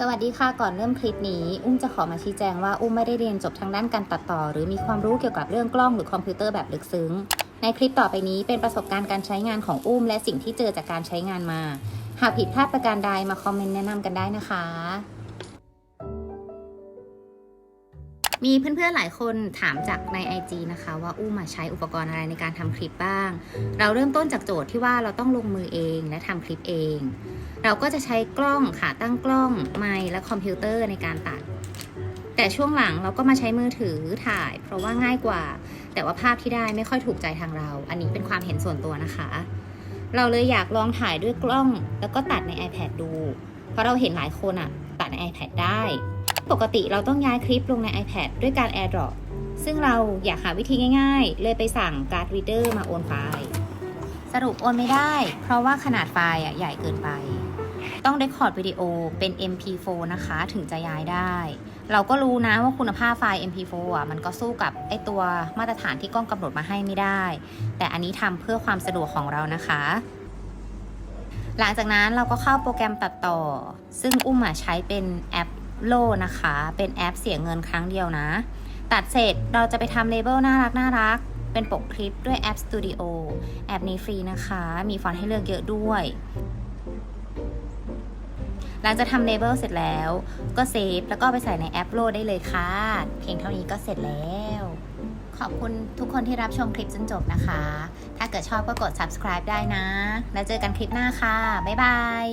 สวัสดีค่ะก่อนเริ่มคลิปนี้ อุ้มจะขอมาชี้แจงว่าอุ้มไม่ได้เรียนจบทางด้านการตัดต่อ หรือมีความรู้เกี่ยวกับเรื่องกล้องหรือคอมพิวเตอร์แบบลึกซึ้ง ในคลิปต่อไปนี้เป็นประสบการณ์การใช้งานของอุ้ม และสิ่งที่เจอจากการใช้งานมา หากผิดพลาดประการใดมาคอมเมนต์แนะนำกันได้นะคะ มีเพื่อนๆหลายคนถามจากใน IG นะคะ ว่าอุ้มมาใช้อุปกรณ์อะไรในการทำคลิปบ้าง เราเริ่มต้นจากโจทย์ที่ว่าเราต้องลงมือเองและทำคลิปเอง เราก็จะใช้กล้องขาตั้งกล้องไมค์และคอมพิวเตอร์ในการตัด แต่ช่วงหลังเราก็มาใช้มือถือถ่าย เพราะว่าง่ายกว่า แต่ว่าภาพที่ได้ไม่ค่อยถูกใจทางเรา อันนี้เป็นความเห็นส่วนตัวนะคะ เราเลยอยากลองถ่ายด้วยกล้อง แล้วก็ตัดใน iPad ดู เพราะเราเห็นหลายคนอะตัดใน iPad ได้ ปกติเราต้องย้ายคลิปลงใน iPad ด้วยการ AirDrop ซึ่งเราอยากหาวิธีง่ายๆ เลยไปสั่งการ์ด Reader มาโอนไฟล์ สรุปโอนไม่ได้ เพราะว่าขนาดไฟล์อะใหญ่เกินไป ต้องเรคคอร์ดวิดีโอเป็น MP4 นะคะถึงจะย้ายได้ เราก็รู้นะว่าคุณภาพไฟล์ MP4 อะมันก็สู้กับไอตัวมาตรฐานที่กล้องกำหนดมาให้ไม่ได้ แต่อันนี้ทำเพื่อความสะดวกของเรานะคะหลังจากนั้นเราก็เข้าโปรแกรมตัดต่อ ซึ่งอุ้มอะใช้เป็นแอป โลนะคะ เป็นแอปเสียเงินครั้งเดียวนะ ตัดเสร็จเราจะไปทำเลเบลน่ารักน่ารัก เป็นปกคลิปด้วยแอป Studio แอปนี้ฟรีนะคะ มีฟอนต์ให้เลือกเยอะด้วยหลังจากทำเลเบลเสร็จแล้วก็เซฟแล้วก็ไปใส่ในแอปโหลดได้เลยค่ะ เพียงเท่านี้ก็เสร็จแล้ว ขอบคุณทุกคนที่รับชมคลิปจนจบนะคะ ถ้าเกิดชอบก็กด subscribe ได้นะ แล้วเจอกันคลิปหน้าค่ะ บ๊ายบาย